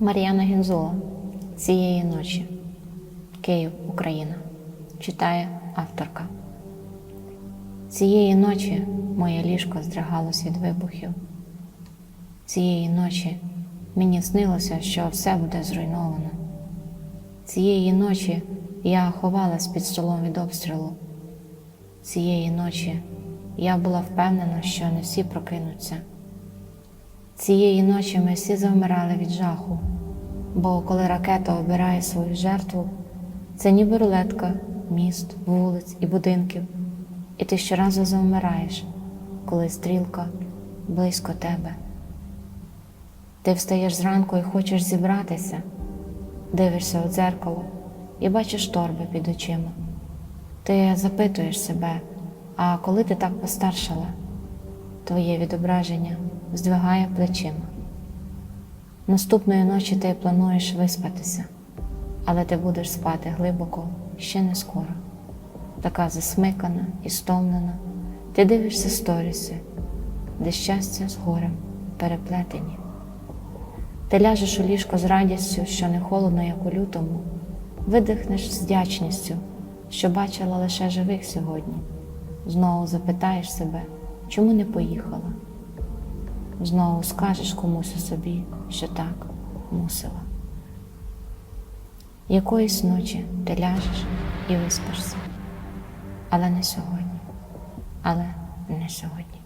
Мар'яна Гінзула цієї ночі. Київ, Україна. Читає авторка. Цієї ночі моє ліжко здригалось від вибухів. Цієї ночі мені снилося, що все буде зруйновано. Цієї ночі я ховалась під столом від обстрілу. Цієї ночі я була впевнена, що не всі прокинуться. Цієї ночі ми всі завмирали від жаху, бо коли ракета обирає свою жертву, це ніби рулетка міст, вулиць і будинків, і ти щоразу завмираєш, коли стрілка близько тебе. Ти встаєш зранку і хочеш зібратися, дивишся у дзеркало і бачиш торби під очима. Ти запитуєш себе, а коли ти так постаршала? Твоє відображення здвигає плечима. Наступної ночі ти плануєш виспатися, але ти будеш спати глибоко ще не скоро. Така засмикана і стомлена, ти дивишся сторіси, де щастя з горем переплетені. Ти ляжеш у ліжко з радістю, що не холодно, як у лютому, видихнеш з вдячністю, що бачила лише живих сьогодні. Знову запитаєш себе, чому не поїхала. Знову скажеш комусь собі, що так мусила. Якоїсь ночі ти ляжеш і виспишся, але не сьогодні, але не сьогодні.